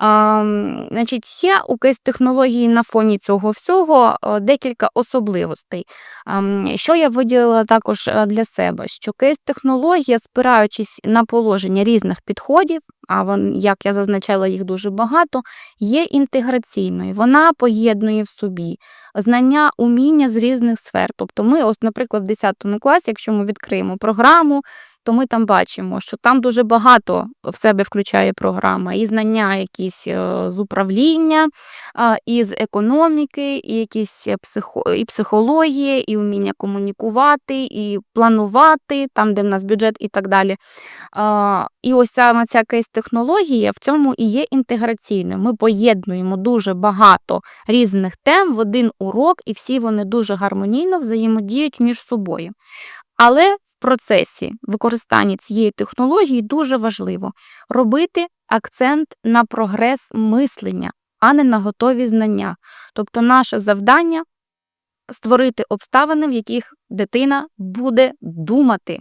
Значить, є у кейс-технології на фоні цього всього е, декілька особливостей. Що я виділила також е, для себе, що кейс-технологія, спираючись на положення різних підходів, а вон, як я зазначала, їх дуже багато, є інтеграційною. Вона поєднує в собі знання, уміння з різних сфер. Тобто, ми, ось, наприклад, в 10 класі, якщо ми відкриємо програму, то ми там бачимо, що там дуже багато в себе включає програма, і знання якісь е, з управління, і з економіки, і якісь е, психо, і психології, і вміння комунікувати, і планувати, там, де в нас бюджет і так далі. І ось саме ця кейс-технологія в цьому і є інтеграційною. Ми поєднуємо дуже багато різних тем в один урок, і всі вони дуже гармонійно взаємодіють між собою. Але процесі використання цієї технології дуже важливо робити акцент на прогрес мислення, а не на готові знання. Тобто, наше завдання створити обставини, в яких дитина буде думати,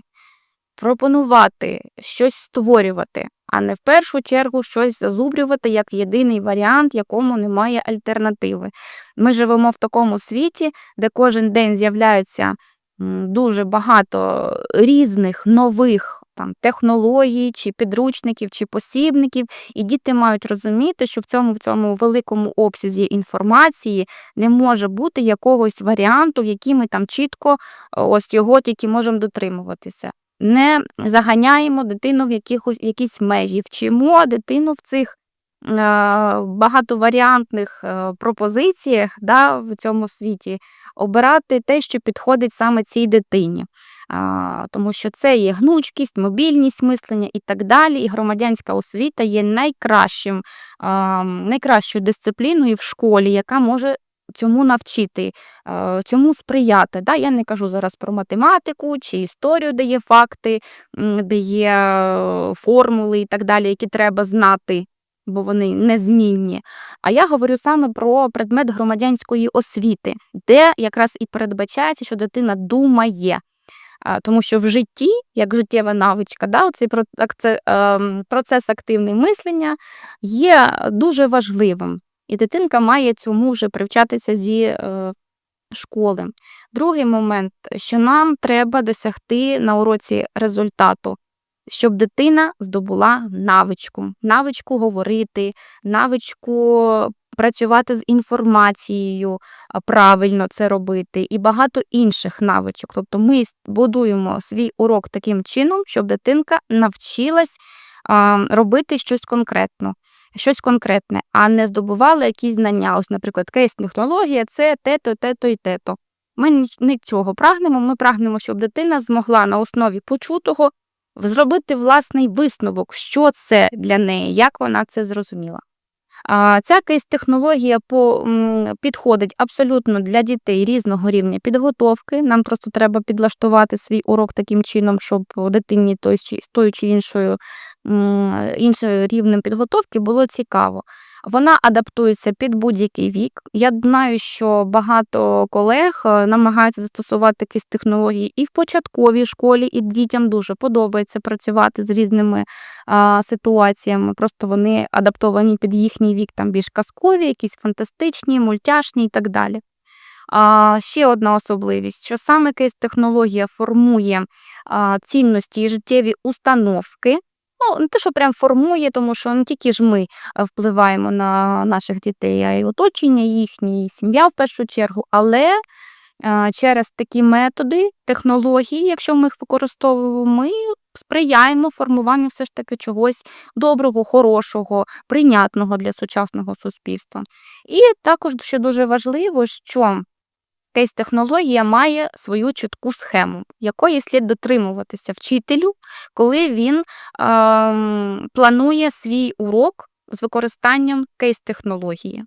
пропонувати, щось створювати, а не в першу чергу щось зазубрювати як єдиний варіант, якому немає альтернативи. Ми живемо в такому світі, де кожен день з'являється м, дуже багато різних нових там, технологій, чи підручників, чи посібників, і діти мають розуміти, що в цьому, в цьому великому обсязі інформації не може бути якогось варіанту, який ми там чітко е, ось його тільки можемо дотримуватися. Не заганяємо дитину в якихось якісь межі, вчимо дитину в цих багатоваріантних е, пропозиціях да, в цьому світі обирати те, що підходить саме цій дитині. Тому що це є гнучкість, мобільність мислення і так далі. І громадянська освіта є найкращим, найкращою дисципліною в школі, яка може цьому навчити, цьому сприяти. Да? Я не кажу зараз про математику чи історію, де є факти, де є е, формули і так далі, які треба знати. Бо вони незмінні. А я говорю саме про предмет громадянської освіти, де якраз і передбачається, що дитина думає. Тому що в житті, як життєва навичка, да, цей процес активного мислення є дуже важливим. І дитинка має цьому вже привчатися зі е, школи. Другий момент, що нам треба досягти на уроці результату, щоб дитина здобула навичку, навичку говорити, навичку працювати з інформацією, правильно це робити, і багато інших навичок. Тобто ми будуємо свій урок таким чином, щоб дитинка навчилась робити щось конкретно щось конкретне, а не здобували якісь знання. Ось, наприклад, кейс-технологія це те-то, те-то і те-то. Ми не цього прагнемо. Ми прагнемо, щоб дитина змогла на основі почутого зробити власний висновок, що це для неї, як вона це зрозуміла. Ця кейс-технологія підходить абсолютно для дітей різного рівня підготовки. Нам просто треба підлаштувати свій урок таким чином, щоб дитині той з тою чи іншою іншим рівнем підготовки було цікаво. Вона адаптується під будь-який вік. Я знаю, що багато колег е, намагаються застосувати якісь технології і в початковій школі, і дітям дуже подобається працювати з різними а, ситуаціями. Просто вони адаптовані під їхній вік, там більш казкові, якісь фантастичні, мультяшні і так далі. А, Ще одна особливість, що саме кейс технологія формує а, цінності і життєві установки. Ну, не те, що прям формує, тому що не тільки ж ми е, впливаємо на наших дітей, а й оточення їхнє, і сім'я в першу чергу. Але е, через такі методи, технології, якщо ми їх використовуємо, ми сприяємо формуванню все ж таки чогось доброго, хорошого, прийнятного для сучасного суспільства. І також ще дуже важливо, що Кейс технологія має свою чітку схему, якої слід дотримуватися вчителю, коли він ем, планує свій урок з використанням кейс технології.